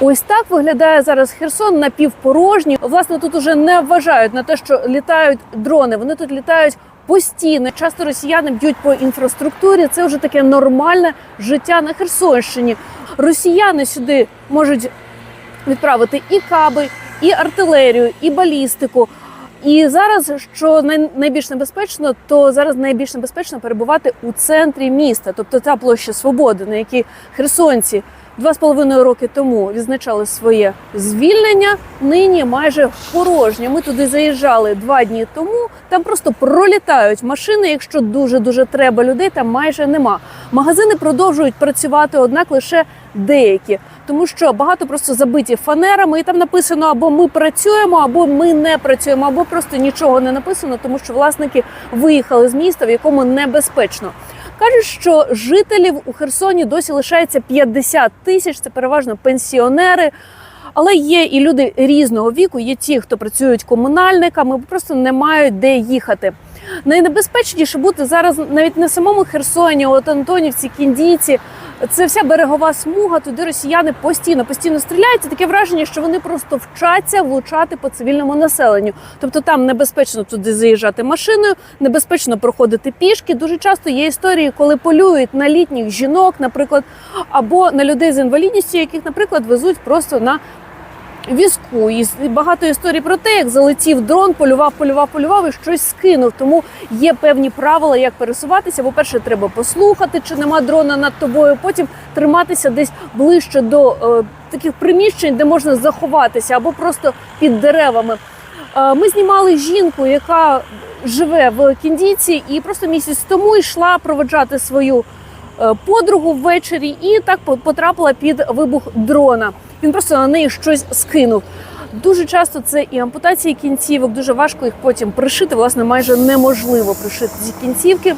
Ось так виглядає зараз Херсон напівпорожній. Власне, тут уже не вважають на те, що літають дрони. Вони тут літають постійно. Часто росіяни б'ють по інфраструктурі. Це вже таке нормальне життя на Херсонщині. Росіяни сюди можуть відправити і каби, і артилерію, і балістику. І зараз, що найбільш небезпечно, то зараз найбільш небезпечно перебувати у центрі міста, тобто та площа свободи, на якій херсонці два з половиною роки тому відзначали своє звільнення. Нині майже порожня. Ми туди заїжджали два дні тому. Там просто пролітають машини. Якщо дуже дуже треба людей, там майже нема. Магазини продовжують працювати, однак лише деякі, тому що багато просто забиті фанерами, і там написано або ми працюємо, або ми не працюємо, або просто нічого не написано, тому що власники виїхали з міста, в якому небезпечно. Кажуть, що жителів у Херсоні досі лишається 50 тисяч. Це переважно пенсіонери. Але є і люди різного віку. Є ті, хто працюють комунальниками, просто не мають де їхати. Найнебезпечніше бути зараз навіть не в самому Херсоні, от Антонівці, Кіндійці. Це вся берегова смуга. Туди росіяни постійно постійно стріляють. Таке враження, що вони просто вчаться влучати по цивільному населенню. Тобто там небезпечно туди заїжджати машиною, небезпечно проходити пішки. Дуже часто є історії, коли полюють на літніх жінок, наприклад, або на людей з інвалідністю, яких, наприклад, везуть просто на візку. І багато історій про те, як залетів дрон, полював, полював, полював і щось скинув. Тому є певні правила, як пересуватися. По-перше, треба послухати, чи нема дрона над тобою. Потім триматися десь ближче до е, таких приміщень, де можна заховатися, або просто під деревами. Е, Ми знімали жінку, яка живе в Кіндійці, і просто місяць тому йшла проведжати свою е, подругу ввечері, і так потрапила під вибух дрона. Він просто на неї щось скинув. Дуже часто це і ампутації кінцівок, дуже важко їх потім пришити. Власне, майже неможливо пришити ці кінцівки.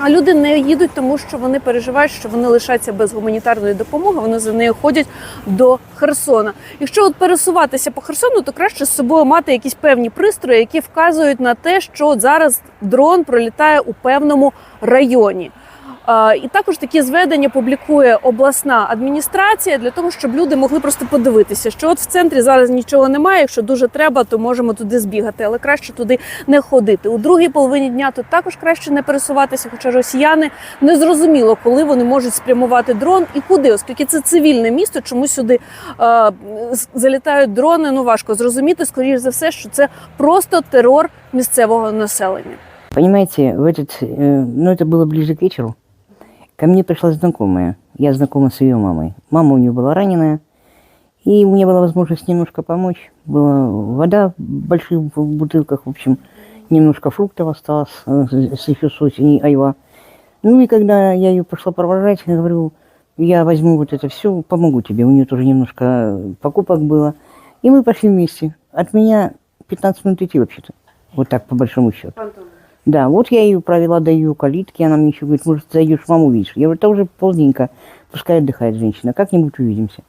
А люди не їдуть, тому що вони переживають, що вони лишаться без гуманітарної допомоги. Вони за нею ходять до Херсона. Якщо от пересуватися по Херсону, то краще з собою мати якісь певні пристрої, які вказують на те, що от зараз дрон пролітає у певному районі. А, І також такі зведення публікує обласна адміністрація для того, щоб люди могли просто подивитися, що от в центрі зараз нічого немає. Якщо дуже треба, то можемо туди збігати, але краще туди не ходити. У другій половині дня тут також краще не пересуватися, хоча росіяни не зрозуміло, коли вони можуть спрямувати дрон і куди, оскільки це цивільне місто, чому сюди е, з- залітають дрони. Ну важко зрозуміти, скоріш за все, що це просто терор місцевого населення. Понимаете, в этот, э, ну это было ближе к вечеру, ко мне пришла знакомая. Я знакома с ее мамой. Мама у нее была раненая, и у меня была возможность немножко помочь. Была вода в больших бу- бутылках, в общем, немножко фруктов осталось э, с еще с осени, айва. Ну и когда я ее пошла провожать, я говорю, я возьму вот это все, помогу тебе. У нее тоже немножко э, покупок было. И мы пошли вместе. От меня 15 минут идти вообще-то. Вот так, по большому счету. Да, вот я ее провела до ее калитки, она мне еще говорит, может, зайдешь, маму увидишь. Я говорю, это уже поздненько, пускай отдыхает женщина, как-нибудь увидимся.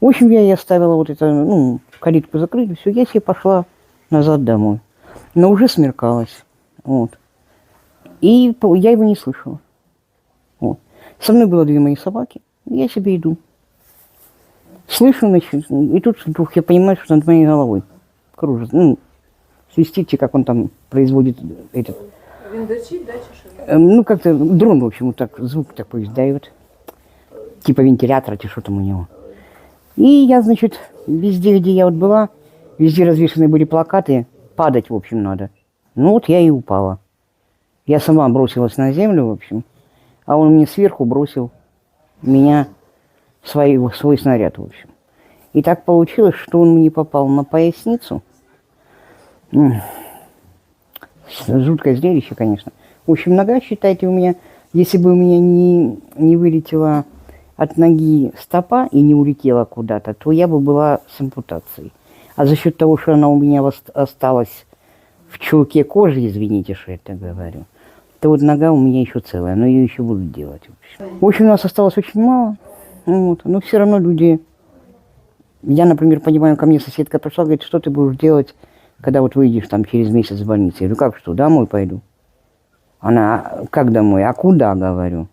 В общем, я ей оставила вот это, ну, калитку закрыли, все, я себе пошла назад домой. Но уже смеркалось, вот. И я его не слышала. Вот. Со мной было две мои собаки, я себе иду. Слышу, значит, и тут вдруг я понимаю, что над моей головой кружит, ну, свистит, как он там производит этот? Эм, Ну, как-то дрон, в общем, вот так звук такой издает. Типа вентилятора, что там у него. И я, значит, везде, где я вот была, везде развешаны были плакаты, падать, в общем, надо. Ну, вот я и упала. Я сама бросилась на землю, в общем, а он мне сверху бросил меня свой, свой снаряд, в общем. И так получилось, что он мне попал на поясницу. Жуткое зрелище, конечно. В общем, нога, считайте, у меня, если бы у меня не, не вылетела от ноги стопа и не улетела куда-то, то я бы была с ампутацией. А за счет того, что она у меня осталась в чулке кожи, извините, что я так говорю, то вот нога у меня еще целая, но ее еще будут делать. В общем, в общем у нас осталось очень мало, вот, но все равно люди... Я, например, понимаю, ко мне соседка пришла, говорит, что ты будешь делать, когда вот выйдешь там через месяц из больницы. Я говорю, как что, домой пойду? Она, как домой? А куда, говорю?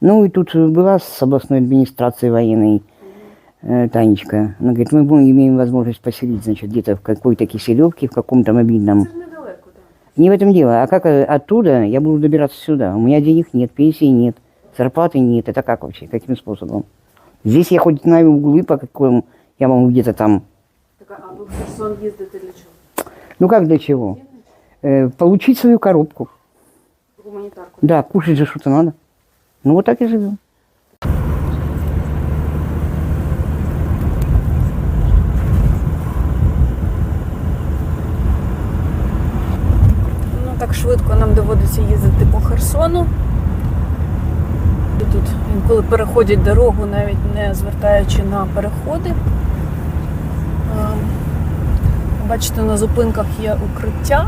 Ну и тут была с областной администрацией военной э, Танечка. Она говорит, мы будем, имеем возможность поселить, значит, где-то в какой-то Киселевке, в каком-то мобильном. Не в этом дело. А как э, оттуда я буду добираться сюда? У меня денег нет, пенсии нет, зарплаты нет. Это как вообще? Каким способом? Здесь я хоть знаю углы, по какому я могу где-то там. В Херсон їздите для чого? Ну как для чего? Э, получить свою коробку. Гуманітарку. Да, кушать же что-то надо. Ну вот так и живем. Ну так швидко нам доводиться їздити по Херсону. Тут інколи переходять дорогу, навіть не звертаючи на переходи. Бачите, на зупинках є укриття.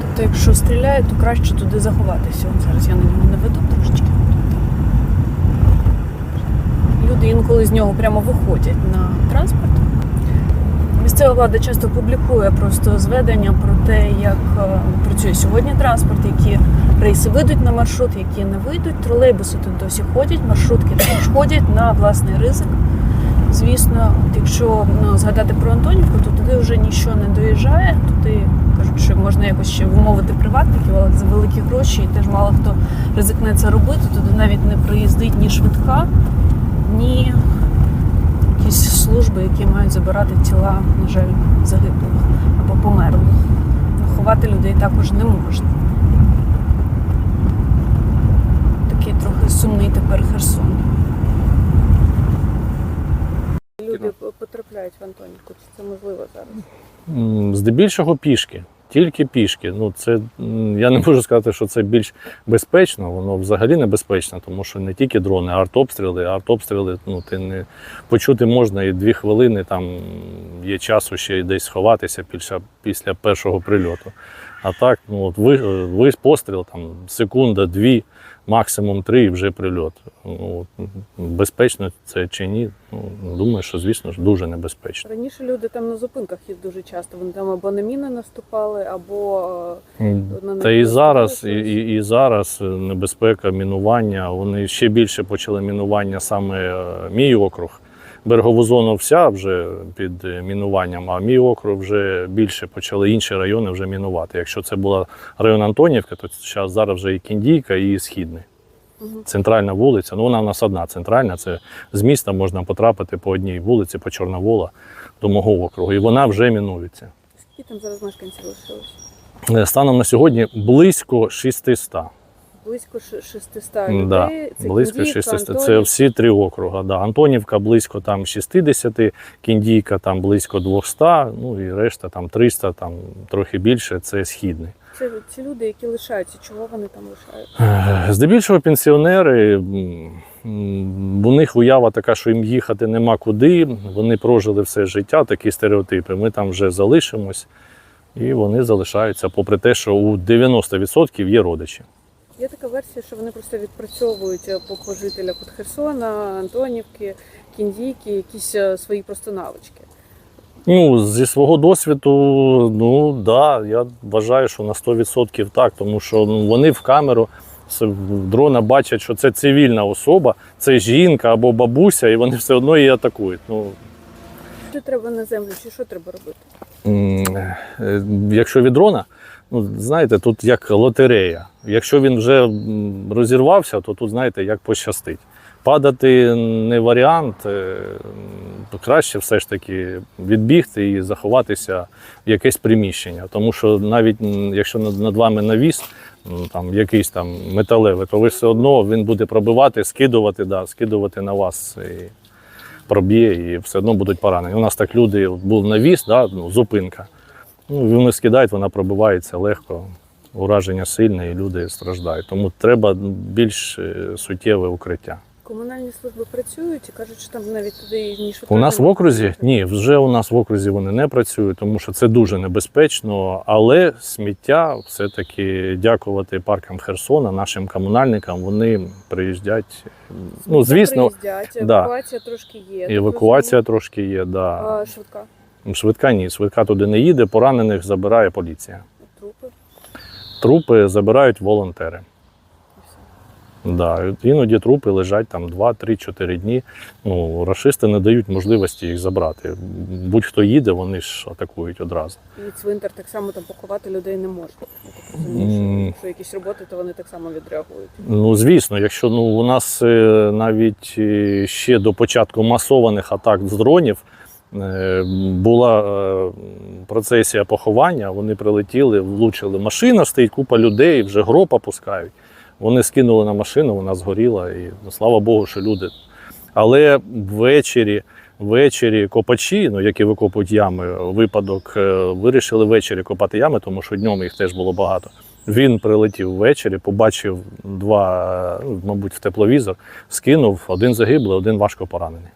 Тобто, якщо стріляють, то краще туди заховатися. Зараз я на ньому не веду трошечки. Люди інколи з нього прямо виходять на транспорт. Місцева влада часто публікує просто зведення про те, як е, працює сьогодні транспорт, які рейси вийдуть на маршрут, які не вийдуть. Тролейбуси тут досі ходять, маршрутки також ходять на власний ризик. Звісно, якщо ну, згадати про Антонівку, то туди вже нічого не доїжджає. Туди кажуть, що можна якось ще вмовити приватників, але за великі гроші і теж мало хто ризикне це робити. Туди навіть не приїздить ні швидка, ні якісь служби, які мають забирати тіла, на жаль, загиблих або померлих. Ховати людей також не можна. Такий трохи сумний тепер Херсон. Потрапляють в Антонівку, чи це можливо зараз? Здебільшого пішки, тільки пішки. Ну, це, я не можу сказати, що це більш безпечно, воно взагалі небезпечно, тому що не тільки дрони, а артобстріли. Артобстріли ну, ти не почути можна і дві хвилини, там є часу ще десь сховатися після, після першого прильоту. А так, ну, от ви, ви постріл, там, секунда, дві, максимум три і вже прильот. Ну, безпечно це чи ні? Ну, думаю, що, звісно ж, дуже небезпечно. Раніше люди там на зупинках їх дуже часто. Вони там або на міни наступали, або е, на Та і зараз, і, і, і зараз е, небезпека мінування. Вони ще більше почали мінування саме е, мій округ. Берегову зону вся вже під е, мінуванням, а мій округ вже більше почали інші райони вже мінувати. Якщо це була район Антонівка, то зараз зараз вже і Кіндійка, і Східний. Центральна вулиця, ну вона в нас одна центральна. Це з міста можна потрапити по одній вулиці, по Чорновола до мого округу. І вона вже мінується. скільки там зараз мешканців лишилось? Е, Станом на сьогодні близько 600. Близько ш- 600 людей. Да, Це близько Кіндіївка, 600. Це всі три округа. Да. Антонівка близько там 60, Кіндійка там близько 200, ну і решта там 300, там трохи більше. Це східний. Це ці люди, які лишаються, чого вони там лишаються? Здебільшого пенсіонери. У них уява така, що їм їхати нема куди. Вони прожили все життя, такі стереотипи. Ми там вже залишимось, і вони залишаються, попри те, що у 90% є родичі. Є така версія, що вони просто відпрацьовують е, по, жителях от Херсона, Антонівки, Кіндійки, якісь е, свої просто навички. Ну, зі свого досвіду, ну да, я вважаю, що на 100% так, тому що ну, вони в камеру дрона бачать, що це цивільна особа, це жінка або бабуся, і вони все одно її атакують. Ну, Що треба на землю, чи що треба робити? е, якщо від дрона, ну, знаєте, тут як лотерея. Якщо він вже розірвався, то тут, знаєте, як пощастить. Падати не варіант, е, то краще все ж таки відбігти і заховатися в якесь приміщення. Тому що навіть якщо над, вами навіс, там якийсь там металевий, то ви все одно він буде пробивати, скидувати, да, скидувати на вас. І проб'є, і все одно будуть поранені. У нас так люди був навіс, да, ну, зупинка. Ну, вони скидають, вона пробивається легко, ураження сильне, і люди страждають. Тому треба більш е, суттєве укриття. Комунальні служби працюють і кажуть, що там навіть туди ні У нас в окрузі ні, вже у нас в окрузі вони не працюють, тому що це дуже небезпечно. Але сміття все-таки дякувати паркам Херсона, нашим комунальникам, вони приїздять. Ну, звісно, приїздять, да. трошки є. евакуація трошки є. Да. А, швидка. Швидка ні, швидка туди не їде, поранених забирає поліція. Трупи. Трупи забирають волонтери. Да, іноді трупи лежать там 2, 3, 4 дні. Ну, рашисти не дають можливості їх забрати. Будь-хто їде, вони ж атакують одразу. І цвинтар так само там поховати людей не може. Я так М. розумію, що якщо якісь роботи, то вони так само відреагують. Ну, звісно, якщо ну, у нас е, навіть е, ще до початку масованих атак з дронів була е, процесія поховання, вони прилетіли, влучили. Машина стоїть, купа людей, вже гроб опускають. Вони скинули на машину, вона згоріла, і ну, слава Богу, що люди. Але ввечері, ввечері копачі, ну, які викопують ями, випадок, е, вирішили ввечері копати ями, тому що днем їх теж було багато. Він прилетів ввечері, побачив два, е, ну, мабуть, в тепловізор, скинув один загиблий, один важко поранений.